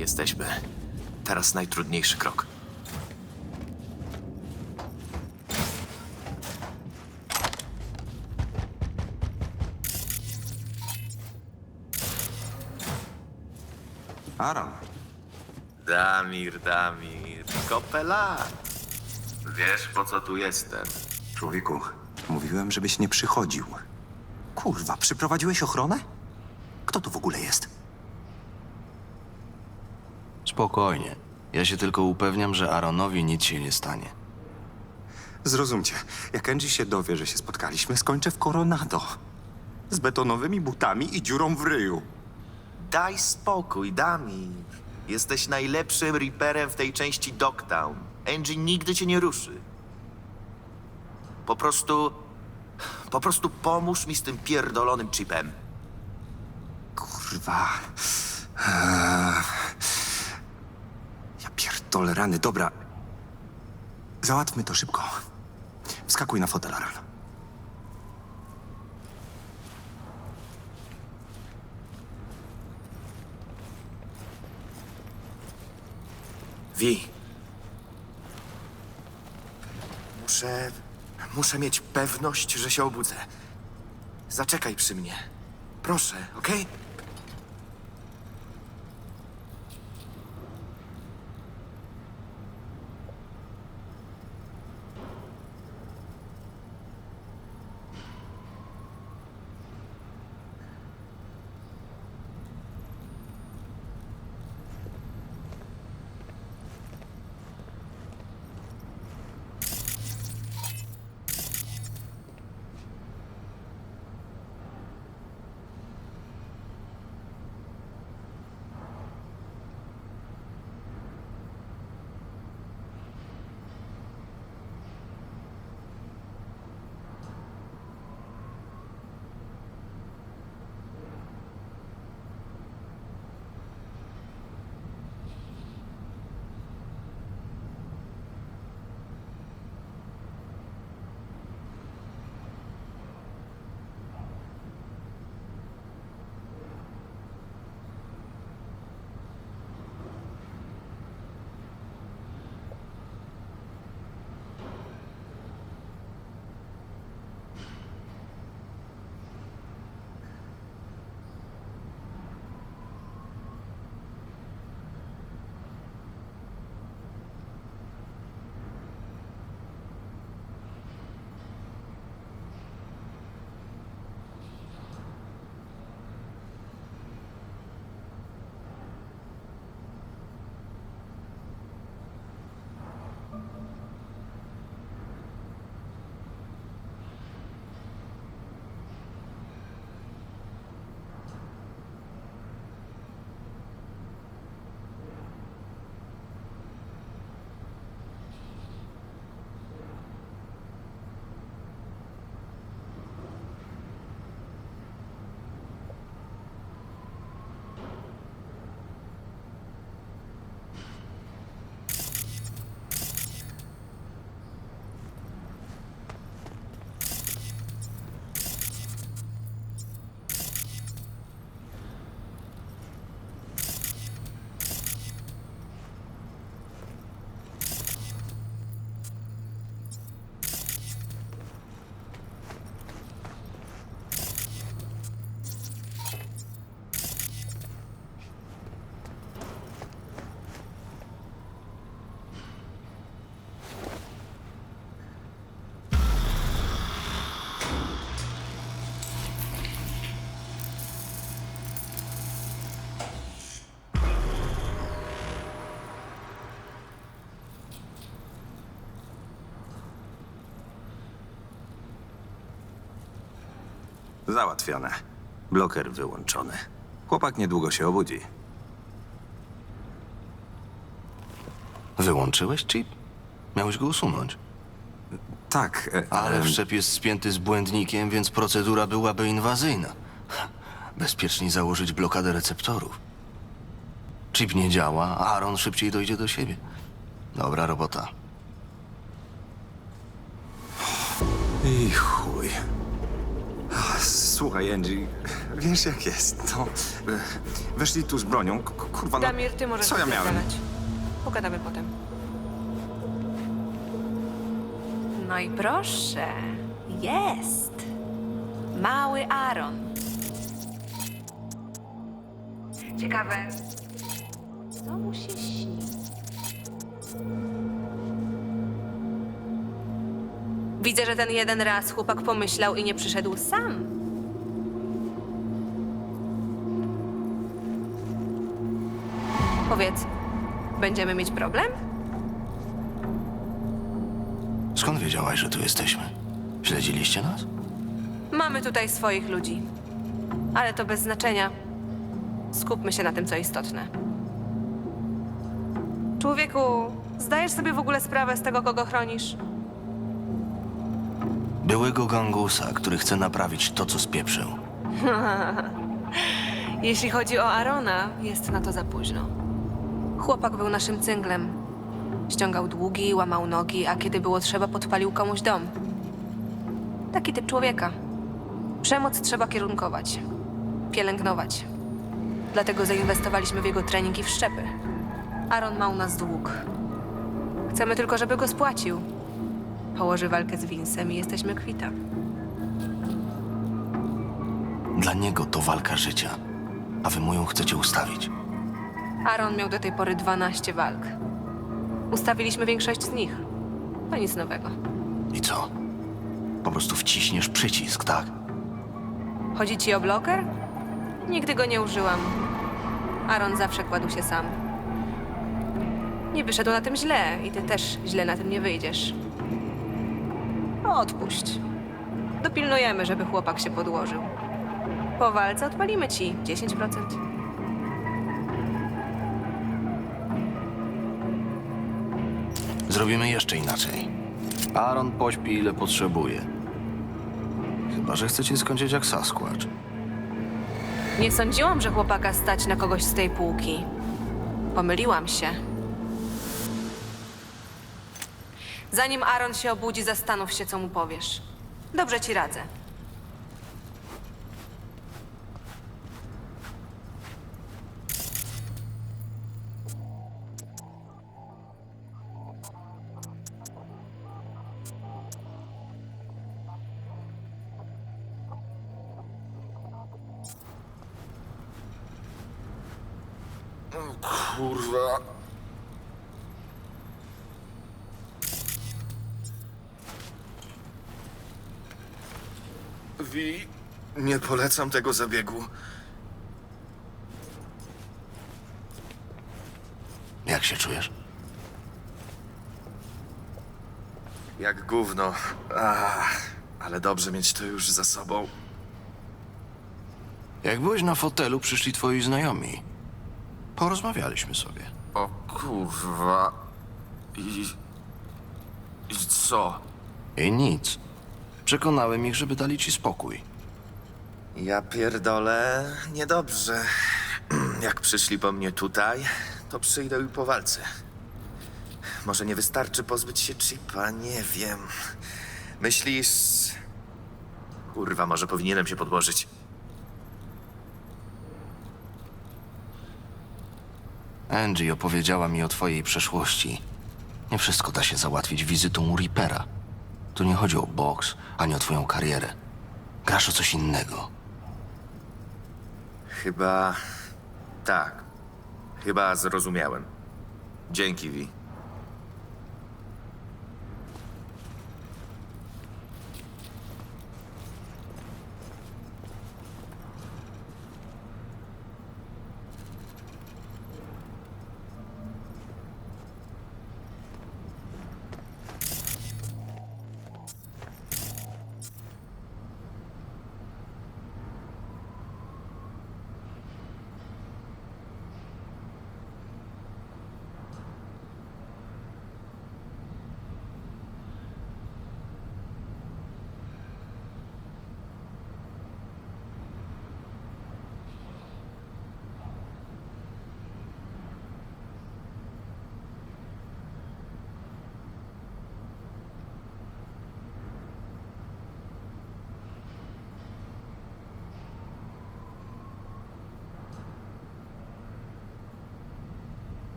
Jesteśmy. Teraz najtrudniejszy krok. Aaron, Damir, Damir, kopela. Wiesz, po co tu jestem? człowieku, mówiłem, żebyś nie przychodził. Kurwa, przyprowadziłeś ochronę? Kto to w ogóle jest? Spokojnie. Ja się tylko upewniam, że Aaronowi nic się nie stanie. Zrozumcie, jak Angie się dowie, że się spotkaliśmy, skończę w Coronado. Z betonowymi butami i dziurą w ryju. Daj spokój, Damir. Jesteś najlepszym Reaperem w tej części Dogtown. Angie nigdy cię nie ruszy. Po prostu... Po prostu pomóż mi z tym pierdolonym chipem. Kurwa. Eee. Pierdolę rany, dobra. Załatwmy to szybko. Wskakuj na fotel, Aaron. Wi. Muszę. Muszę mieć pewność, że się obudzę. Zaczekaj przy mnie. Proszę, okej? Załatwione. Bloker wyłączony. Chłopak niedługo się obudzi. Wyłączyłeś chip? Miałeś go usunąć. Tak, e, Ale wszczep jest spięty z błędnikiem, więc procedura byłaby inwazyjna. Bezpieczniej założyć blokadę receptorów. Chip nie działa, a Aaron szybciej dojdzie do siebie. Dobra robota. I chuj. Słuchaj, Angie, wiesz jak jest, no. Weszli tu z bronią, k- kurwa, no. Damir, ty możesz Co ja miałem? wypierdalać. Pogadamy potem. No i proszę. Jest. Mały Aaron. Ciekawe. Co mu się Widzę, że ten jeden raz chłopak pomyślał i nie przyszedł sam. Powiedz, będziemy mieć problem? Skąd wiedziałaś, że tu jesteśmy? Śledziliście nas? Mamy tutaj swoich ludzi. Ale to bez znaczenia. Skupmy się na tym, co istotne. Człowieku, zdajesz sobie w ogóle sprawę z tego, kogo chronisz? Byłego gangusa, który chce naprawić to, co spieprzył. Jeśli chodzi o Arona, jest na to za późno. Chłopak był naszym cynglem. Ściągał długi, łamał nogi, a kiedy było trzeba, podpalił komuś dom. Taki typ człowieka. Przemoc trzeba kierunkować, pielęgnować. Dlatego zainwestowaliśmy w jego trening i w szczepy. Aaron ma u nas dług. Chcemy tylko, żeby go spłacił. Położy walkę z Vincem i jesteśmy kwita. Dla niego to walka życia, a wy mu ją chcecie ustawić. Aaron miał do tej pory 12 walk. Ustawiliśmy większość z nich. To nic nowego. I co? Po prostu wciśniesz przycisk, tak? Chodzi ci o bloker? Nigdy go nie użyłam. Aaron zawsze kładł się sam. Nie wyszedł na tym źle i ty też źle na tym nie wyjdziesz. Odpuść. Dopilnujemy, żeby chłopak się podłożył. Po walce odpalimy ci 10%. Zrobimy jeszcze inaczej. Aaron pośpi ile potrzebuje. Chyba, że chcecie skończyć jak Sasquatch. Nie sądziłam, że chłopaka stać na kogoś z tej półki. Pomyliłam się. Zanim Aaron się obudzi, zastanów się, co mu powiesz. Dobrze ci radzę. Kurwa. Wi, nie polecam tego zabiegu. Jak się czujesz? Jak gówno. Ach, ale dobrze mieć to już za sobą. Jak byłeś na fotelu, przyszli twoi znajomi. Porozmawialiśmy sobie. O kurwa. I... I co? I nic. Przekonałem ich, żeby dali ci spokój. Ja pierdolę niedobrze. Jak przyszli po mnie tutaj, to przyjdą i po walce. Może nie wystarczy pozbyć się chipa, nie wiem. Myślisz... Kurwa, może powinienem się podłożyć. Angie opowiedziała mi o twojej przeszłości. Nie wszystko da się załatwić wizytą u Reapera. Tu nie chodzi o boks, ani o twoją karierę. Grasz o coś innego. Chyba... Tak. Chyba zrozumiałem. Dzięki.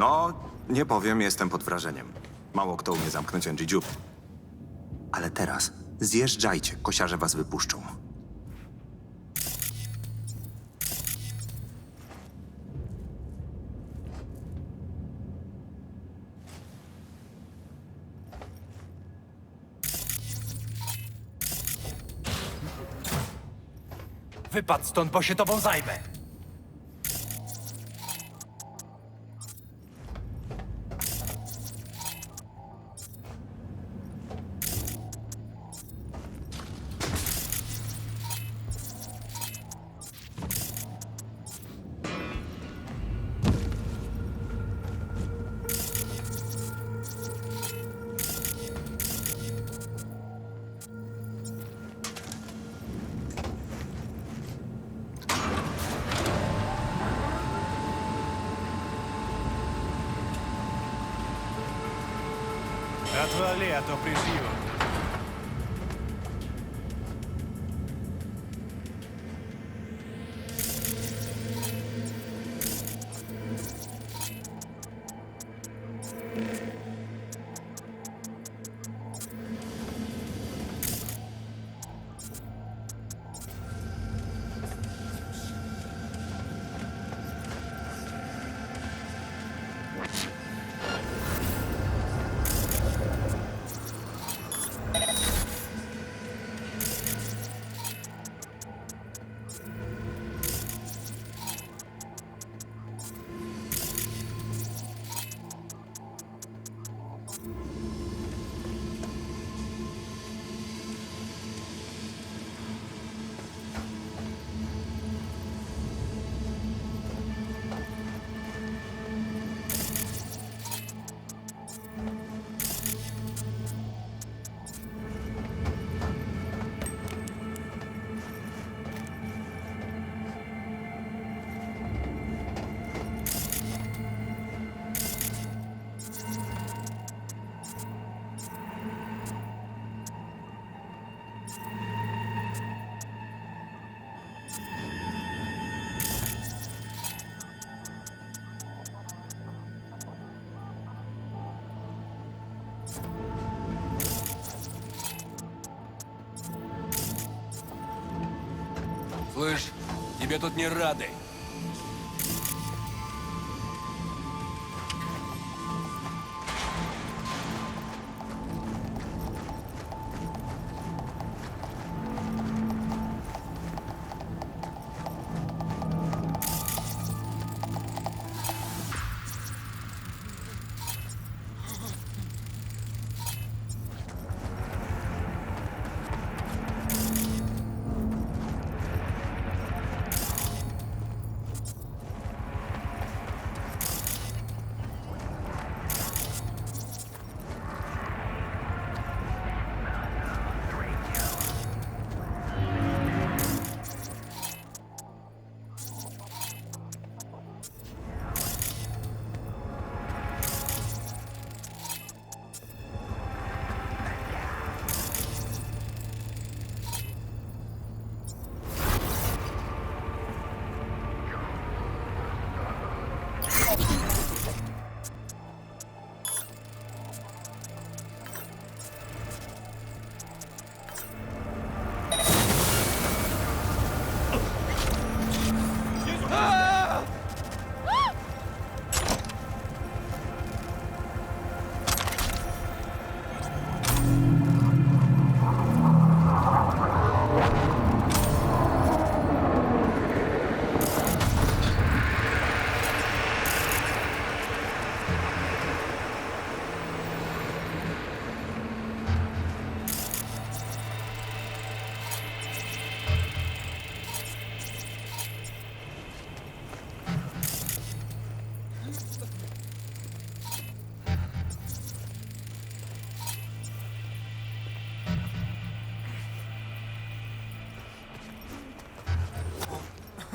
No, nie powiem, jestem pod wrażeniem. Mało kto umie zamknąć Angie dziób. Ale teraz zjeżdżajcie, kosiarze was wypuszczą. Wypadł stąd, bo się tobą zajmę. Отвали, а то пришью. Слышь, тебе тут не рады.